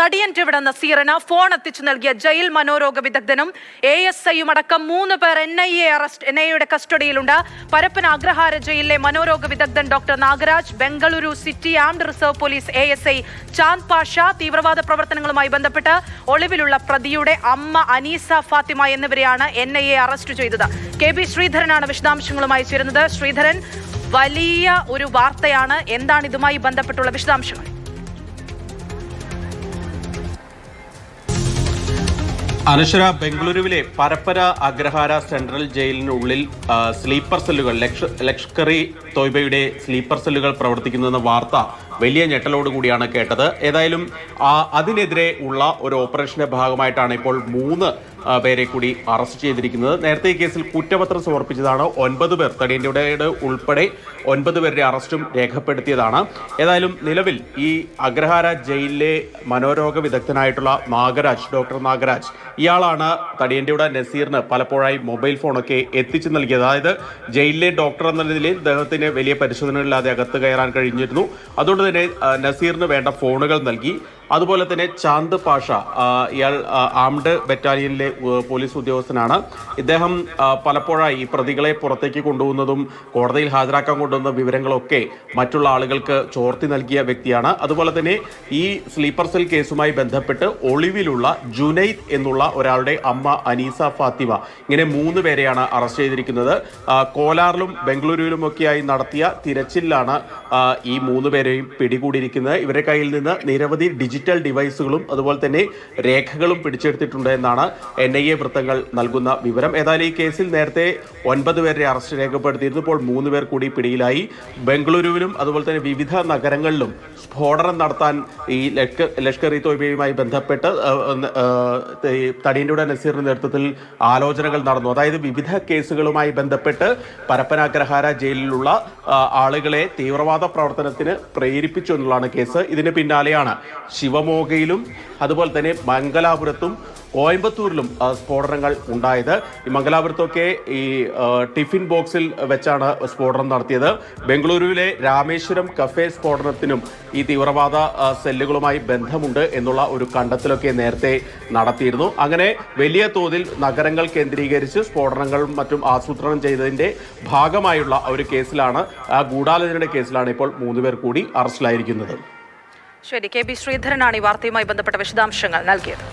തടിയന്റിവിടെ നസീറിന് phone എത്തിച്ചു നൽകിയ jail മനോരോഗ വിദഗ്ധനും എ എസ് ഐയും അടക്കം മൂന്ന് പേർ N I A arrest N I എയുടെ കസ്റ്റഡിയിലുണ്ട്. പരപ്പന അഗ്രഹാര ജയിലിലെ മനോരോഗ വിദഗ്ധൻ doctor Nagaraj Bengaluru city armed reserve police A S I Chand Pasha തീവ്രവാദ പ്രവർത്തനങ്ങളുമായി ബന്ധപ്പെട്ട് ഒളിവിലുള്ള പ്രതിയുടെ അമ്മ അനീസ ഫാത്തിമ എന്നിവരെയാണ് എൻ ഐ എ അറസ്റ്റ് ചെയ്തത്. കെ ബി ശ്രീധരനാണ് വിശദാംശങ്ങളുമായി ചേരുന്നത്. ശ്രീധരൻ വലിയ ഒരു വാർത്തയാണ്. എന്താണ് ഇതുമായി ബന്ധപ്പെട്ടുള്ള വിശദാംശങ്ങൾ? അനശ്വര ബംഗളൂരുവിലെ പരപ്പര അഗ്രഹാര സെൻട്രൽ ജയിലിനുള്ളിൽ സ്ലീപ്പർ സെല്ലുകൾ ലക്ഷ ലഷ്കറി തോയ്ബയുടെ സ്ലീപ്പർ സെല്ലുകൾ പ്രവർത്തിക്കുന്നുവെന്ന വാർത്ത വലിയ ഞെട്ടലോടുകൂടിയാണ് കേട്ടത്. ഏതായാലും അതിനെതിരെ ഉള്ള ഒരു ഓപ്പറേഷന്റെ ഭാഗമായിട്ടാണ് ഇപ്പോൾ മൂന്ന് പേരെ കൂടി അറസ്റ്റ് ചെയ്തിരിക്കുന്നത്. നേരത്തെ ഈ കേസിൽ കുറ്റപത്രം സമർപ്പിച്ചതാണ്. ഒൻപത് പേർ തടിയന്റെ ഉൾപ്പെടെ ഒൻപത് പേരുടെ അറസ്റ്റും രേഖപ്പെടുത്തിയതാണ്. ഏതായാലും നിലവിൽ ഈ അഗ്രഹാര ജയിലിലെ മനോരോഗ വിദഗ്ധനായിട്ടുള്ള നാഗരാജ് ഡോക്ടർ നാഗരാജ് ഇയാളാണ് തടിയന്റെ നസീറിന് പലപ്പോഴായി മൊബൈൽ ഫോണൊക്കെ എത്തിച്ചു നൽകിയത്. അതായത് ജയിലിലെ ഡോക്ടർ എന്ന നിലയിൽ അദ്ദേഹത്തിന് വലിയ പരിശോധനകളില്ലാതെ അകത്ത് കയറാൻ കഴിഞ്ഞിരുന്നു. അതുകൊണ്ട് തന്നെ നസീറിന് വേണ്ട ഫോണുകൾ നൽകി. അതുപോലെ തന്നെ ചാന്ദ് പാഷ ഇയാൾ ആംഡ് ബറ്റാലിയനിലെ പോലീസ് ഉദ്യോഗസ്ഥനാണ്. ഇദ്ദേഹം പലപ്പോഴായി ഈ പ്രതികളെ പുറത്തേക്ക് കൊണ്ടുപോകുന്നതും കോടതിയിൽ ഹാജരാക്കാൻ കൊണ്ടുവന്ന വിവരങ്ങളൊക്കെ മറ്റുള്ള ആളുകൾക്ക് ചോർത്തി നൽകിയ വ്യക്തിയാണ്. അതുപോലെ തന്നെ ഈ സ്ലീപ്പർ സെൽ കേസുമായി ബന്ധപ്പെട്ട് ഒളിവിലുള്ള ജുനൈദ് എന്നുള്ള ഒരാളുടെ അമ്മ അനീസ ഫാത്തിമ ഇങ്ങനെ മൂന്ന് പേരെയാണ് അറസ്റ്റ് ചെയ്തിരിക്കുന്നത്. കോലാറിലും ബംഗളൂരുവിലുമൊക്കെയായി നടത്തിയ തിരച്ചിലാണ് ഈ മൂന്ന് പേരെയും പിടികൂടിയിരിക്കുന്നത്. ഇവരുടെ കയ്യിൽ നിന്ന് നിരവധി ഡിജിറ്റൽ ഡിവൈസുകളും അതുപോലെ തന്നെ രേഖകളും പിടിച്ചെടുത്തിട്ടുണ്ട് എന്നാണ് എൻ ഐ എ വൃത്തങ്ങൾ നൽകുന്ന വിവരം. ഏതായാലും ഈ കേസിൽ നേരത്തെ ഒൻപത് പേരെ അറസ്റ്റ് രേഖപ്പെടുത്തിയിരുന്നു. ഇപ്പോൾ മൂന്ന് പേർ കൂടി പിടിയിലായി. ബംഗളൂരുവിലും അതുപോലെ തന്നെ വിവിധ നഗരങ്ങളിലും സ്ഫോടനം നടത്താൻ ഈ ലഷ്കർ ഇ തോയ്ബയുമായി ബന്ധപ്പെട്ട് തടിയന്റെ നസീറിന്റെ നേതൃത്വത്തിൽ ആലോചനകൾ നടന്നു. അതായത് വിവിധ കേസുകളുമായി ബന്ധപ്പെട്ട് പരപ്പനാഗ്രഹാര ജയിലിലുള്ള ആളുകളെ തീവ്രവാദ പ്രവർത്തനത്തിന് പ്രേരിപ്പിച്ചു എന്നുള്ളതാണ് കേസ്. ഇതിന് പിന്നാലെയാണ് ശിവമോഗയിലും അതുപോലെ തന്നെ മംഗലാപുരത്തും കോയമ്പത്തൂരിലും സ്ഫോടനങ്ങൾ ഉണ്ടായത്. ഈ മംഗലാപുരത്തൊക്കെ ഈ ടിഫിൻ ബോക്സിൽ വെച്ചാണ് സ്ഫോടനം നടത്തിയത്. ബംഗളൂരുവിലെ രാമേശ്വരം കഫേ സ്ഫോടനത്തിനും ഈ തീവ്രവാദ സെല്ലുകളുമായി ബന്ധമുണ്ട് എന്നുള്ള ഒരു കണ്ടെത്തലൊക്കെ നേരത്തെ നടത്തിയിരുന്നു. അങ്ങനെ വലിയ തോതിൽ നഗരങ്ങൾ കേന്ദ്രീകരിച്ച് സ്ഫോടനങ്ങളും മറ്റും ആസൂത്രണം ചെയ്തതിന്റെ ഭാഗമായുള്ള ഒരു കേസിലാണ് ആ ഗൂഢാലോചനയുടെ കേസിലാണ് ഇപ്പോൾ മൂന്നുപേർ കൂടി അറസ്റ്റിലായിരിക്കുന്നത്. ശരി. കെ. ബി. ശ്രീധരനാണ് ഈ വാർത്തയുമായി ബന്ധപ്പെട്ട വിശദാംശങ്ങൾ നൽകിയത്.